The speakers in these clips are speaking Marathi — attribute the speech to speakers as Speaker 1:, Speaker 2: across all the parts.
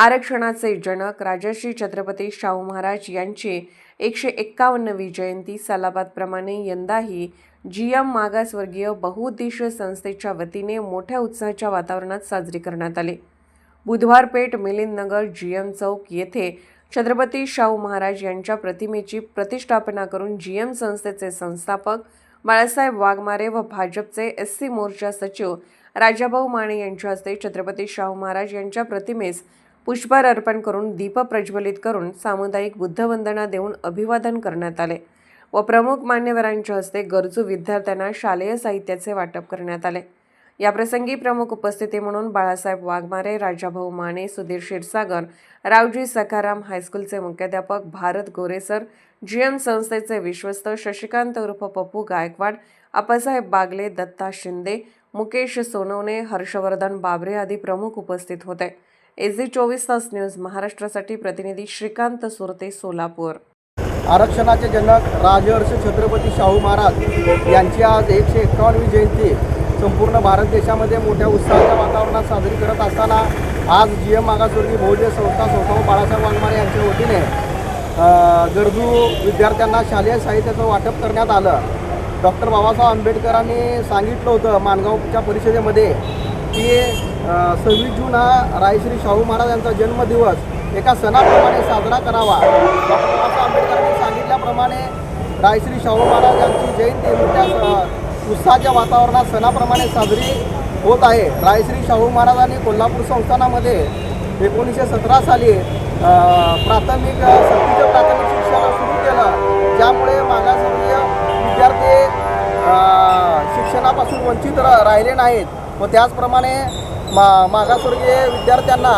Speaker 1: आरक्षणाचे जनक राजश्री छत्रपती शाहू महाराज यांची एकशे एक्कावन्नवी जयंती सालाबादप्रमाणे यंदाही जी एम मागासवर्गीय बहुउद्देशीय संस्थेच्या वतीने मोठ्या उत्साहाच्या वातावरणात साजरी करण्यात आली. बुधवार पेठ जी एम चौक येथे छत्रपती शाहू महाराज यांच्या प्रतिमेची प्रतिष्ठापना करून जी एम संस्थेचे संस्थापक बाळासाहेब वाघमारे व भाजपचे एस सी मोर्चा सचिव राजाभाऊ माने यांच्या हस्ते छत्रपती शाहू महाराज यांच्या प्रतिमेस पुष्पहार अर्पण करून दीप प्रज्वलित करून सामुदायिक बुद्धवंदना देऊन अभिवादन करण्यात आले व प्रमुख मान्यवरांच्या हस्ते गरजू विद्यार्थ्यांना शालेय साहित्याचे वाटप करण्यात आले. याप्रसंगी प्रमुख उपस्थिती म्हणून बाळासाहेब वाघमारे राजाभाऊ माने सुधीर क्षीरसागर रावजी सखाराम हायस्कूलचे मुख्याध्यापक भारत गोरेसर जी एम संस्थेचे विश्वस्त शशिकांत उर्फ पप्पू गायकवाड आप्पासाहेब बागले दत्ता शिंदे मुकेश सोनवणे हर्षवर्धन बाबरे आदी प्रमुख उपस्थित होते. एस जी चोवीस तास न्यूज महाराष्ट्रासाठी प्रतिनिधी श्रीकांत सुरते सोलापूर.
Speaker 2: आरक्षणाचे जनक राजहर्ष छत्रपती शाहू महाराज यांची आज एकशे एक्कावन्नवी जयंती. संपूर्ण भारत देशामध्ये मोठ्या उत्साहाच्या वातावरणात साजरी करत असताना आज जी एम मागासवर्गीय बहुजन संस्था स्वतः बाळासाहेब वाघमारे यांच्या वतीने गरजू विद्यार्थ्यांना शालेय साहित्याचं वाटप करण्यात आलं. डॉक्टर बाबासाहेब आंबेडकरांनी सांगितलं होतं माणगावच्या परिषदेमध्ये की सव्वीस जून हा रायश्री शाहू महाराज यांचा जन्मदिवस एका सणाप्रमाणे साजरा करावा. डॉक्टर बाबासाहेब आंबेडकरांनी सांगितल्याप्रमाणे रायश्री शाहू महाराज यांची जयंती मोठ्या उत्साहाच्या वातावरणात सणाप्रमाणे साजरी होत आहे. रायश्री शाहू महाराजांनी कोल्हापूर संस्थानामध्ये एकोणीसशे सतरा साली प्राथमिक सक्तीचं प्राथमिक शिक्षण सुरू केलं. ज्यामुळे मागासवर्गीय विद्यार्थी शिक्षणापासून वंचित राहिले नाहीत. व त्याचप्रमाणे मा मागासवर्गीय विद्यार्थ्यांना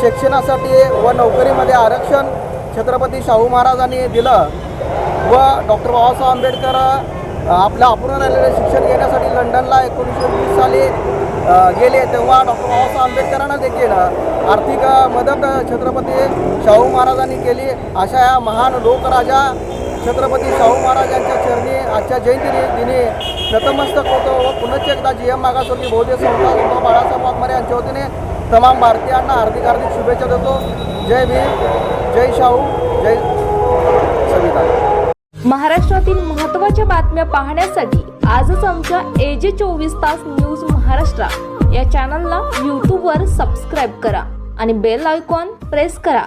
Speaker 2: शिक्षणासाठी व नोकरीमध्ये आरक्षण छत्रपती शाहू महाराजांनी दिलं व डॉक्टर बाबासाहेब आंबेडकर आपलं अपूर्ण राहिलेलं शिक्षण घेण्यासाठी लंडनला एकोणीसशे वीस साली गेले तेव्हा डॉक्टर बाबासाहेब आंबेडकरांना देखील आर्थिक मदत छत्रपती शाहू महाराजांनी केली. अशा या महान लोकराजा छत्रपती शाहू महाराजांच्या चरणी आजच्या जयंती दिनी नतमस्तक होतो व पुनश्च एकदा जी एम मागासवर्गीय बहुजन संस्था संस्था बाळासाहेब वाघमारे यांच्या वतीने तमाम भारतीयांना हार्दिक हार्दिक शुभेच्छा देतो. जय भीम जय शाहू जय संविधान.
Speaker 3: महाराष्ट्रातील महत्त्वाच्या बातम्या पाहण्यासाठी आजच आमच्या एजे चोवीस तास न्यूज महाराष्ट्र या चॅनलला यूट्यूबवर सबस्क्राईब करा आणि बेल आयकॉन प्रेस करा.